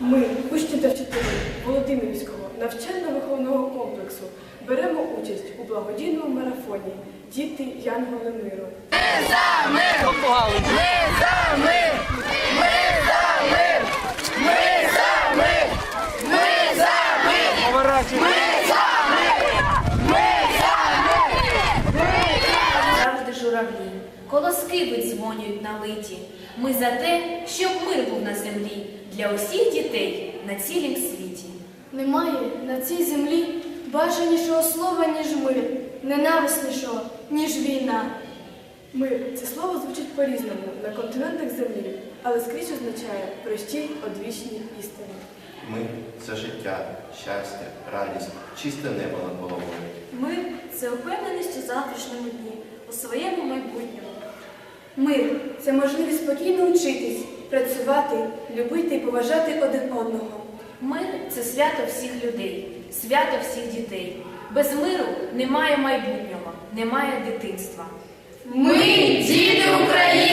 Ми, учні та вчителі Володимирського навчально-виховного комплексу, беремо участь у благодійному марафоні Діти Янголи Миру. завжди журавлі, колоски видзвонюють на литі. Ми за те, щоб мир був на землі для усіх дітей на цілім світі. Немає на цій землі бажанішого слова, ніж мир, ненависнішого, ніж війна. Мир це слово звучить по-різному на континентах землі, але скрізь означає прості одвічні істини. Ми це життя, щастя, радість, чисте небо над головою. Мир це впевненість у завтрашньому дні, у своєму майбутньому. Мир це можливість спокійно вчитись, працювати, любити і поважати один одного. Мир це свято всіх людей, свято всіх дітей. Без миру немає майбутнього, немає дитинства. Ми, діти України!